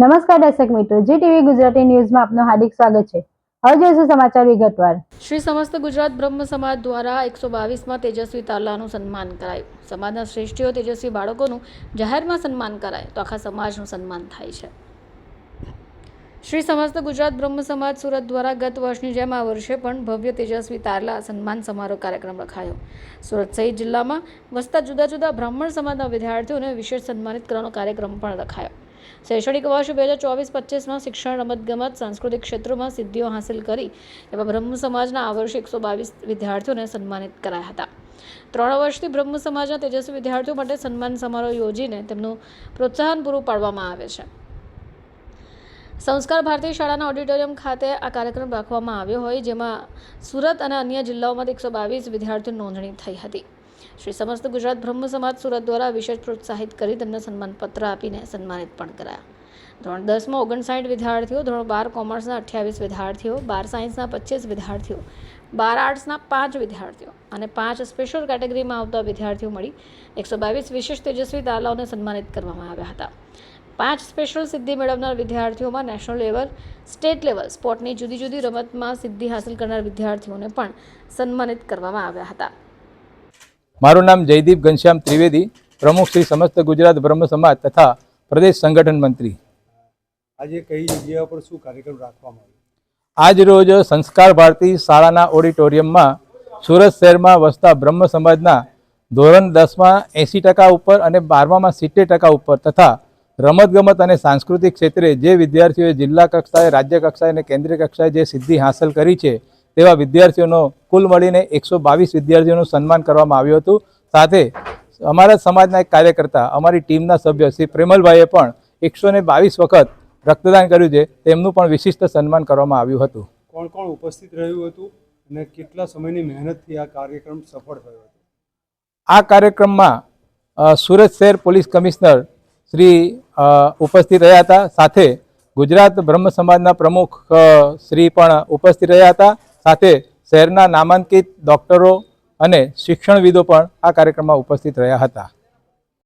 નમસ્કાર દર્શક મિત્રો જી ટીવી ગુજરાતી ન્યૂઝમાં આપનું હાર્દિક સ્વાગત છે. હવે જોઈશું સમાચાર વિગતવાર. શ્રી સમસ્ત ગુજરાત બ્રહ્મ સમાજ દ્વારા એકસો બાવીસમાં તેજસ્વી તારલાનું સન્માન કરાયું. સમાજના શ્રેષ્ઠીઓ, તેજસ્વી બાળકોનું જાહેરમાં સન્માન કરાય. તો આખા સમાજનું સન્માન થાય છે. શ્રી સમસ્ત ગુજરાત બ્રહ્મ સમાજ સુરત દ્વારા ગત વર્ષની જેમ આ વર્ષે પણ ભવ્ય તેજસ્વી તારલા સન્માન સમારોહ કાર્યક્રમ રખાયો. સુરત સહિત જિલ્લામાં વસતા જુદા જુદા બ્રાહ્મણ સમાજના વિદ્યાર્થીઓને વિશેષ સન્માનિત કરવાનો કાર્યક્રમ પણ રખાયો. શૈક્ષણિક વર્ષ બે હજાર ચોવીસ પચીસમાં શિક્ષણ, રમતગમત, સાંસ્કૃતિક ક્ષેત્રોમાં સિદ્ધિઓ હાંસલ કરી એવા બ્રહ્મ સમાજના આ વર્ષે એકસો બાવીસ વિદ્યાર્થીઓને સન્માનિત કરાયા હતા. ત્રણ વર્ષથી બ્રહ્મ સમાજના તેજસ્વી વિદ્યાર્થીઓ માટે સન્માન સમારોહ યોજીને તેમનું પ્રોત્સાહન પૂરું પાડવામાં આવે છે. સંસ્કાર ભારતી શાળાના ઓડિટોરિયમ ખાતે આ કાર્યક્રમ રાખવામાં આવ્યો હોય, જેમાં સુરત અને અન્ય જિલ્લાઓમાંથી એકસો બાવીસ વિદ્યાર્થીઓ નોંધણી થઈ હતી. શ્રી સમસ્ત ગુજરાત બ્રહ્મ સમાજ સુરત દ્વારા વિશેષ પ્રોત્સાહિત કરી તેમને સન્માનપત્ર આપીને સન્માનિત પણ કરાયા. ધોરણ દસમાં ઓગણસાઠ વિદ્યાર્થીઓ, ધોરણ બાર કોમર્સના અઠ્યાવીસ વિદ્યાર્થીઓ, બાર સાયન્સના પચીસ વિદ્યાર્થીઓ, બાર આર્ટ્સના પાંચ વિદ્યાર્થીઓ અને પાંચ સ્પેશિયલ કેટેગરીમાં આવતા વિદ્યાર્થીઓ મળી એકસો બાવીસ વિશેષ તેજસ્વી તાલાઓને સન્માનિત કરવામાં આવ્યા હતા. પાંચ સ્પેશિયલ સિદ્ધિ મેળવનાર વિદ્યાર્થીઓમાં નેશનલ લેવલ સ્ટેટ લેવલ સ્પોર્ટની જુદી જુદી રમતમાં સિદ્ધિ હાંસલ કરનાર વિદ્યાર્થીઓને પણ સન્માનિત કરવામાં આવ્યા હતા. મારું નામ જયદીપ ઘનશ્યામ ત્રિવેદી પ્રમુખ શ્રી સમસ્ત ગુજરાત બ્રહ્મ સમાજ તથા પ્રદેશ સંગઠન મંત્રી. આજે કઈ જગ્યા પર શું કાર્યક્રમ રાખવામાં આવ્યો? આજ રોજ સંસ્કાર ભારતી શાળાના ઓડિટોરિયમમાં સુરત શહેરમાં વસતા બ્રહ્મ સમાજના ધોરણ દસમાં એંસી ટકા ઉપર અને બારમામાં સિત્તેર ટકા ઉપર તથા રમતગમત અને સાંસ્કૃતિક ક્ષેત્રે જે વિદ્યાર્થીઓએ જિલ્લા કક્ષાએ રાજ્ય કક્ષાએ અને કેન્દ્રીય કક્ષાએ જે સિદ્ધિ હાંસલ કરી છે તેવા વિદ્યાર્થીઓનો કુલ મળીને એકસો બાવીસ વિદ્યાર્થીઓનું સન્માન કરવામાં આવ્યું હતું. સાથે અમારા સમાજના એક કાર્યકર્તા અમારી ટીમના સભ્ય શ્રી પ્રેમલભાઈએ પણ એકસો ને બાવીસ વખત રક્તદાન કર્યું છે. તેમનું પણ વિશિષ્ટ સન્માન કરવામાં આવ્યું હતું. કોણ કોણ ઉપસ્થિત રહ્યું હતું અને કેટલા સમયની મહેનતથી આ કાર્યક્રમ સફળ થયો હતો? આ કાર્યક્રમમાં સુરત શહેર પોલીસ કમિશનર શ્રી ઉપસ્થિત રહ્યા હતા. સાથે ગુજરાત બ્રહ્મ સમાજના પ્રમુખ શ્રી પણ ઉપસ્થિત રહ્યા હતા. સાથે શહેરના નામાંકિત ડૉક્ટરો અને શિક્ષણવિદો પણ આ કાર્યક્રમમાં ઉપસ્થિત રહ્યા હતા.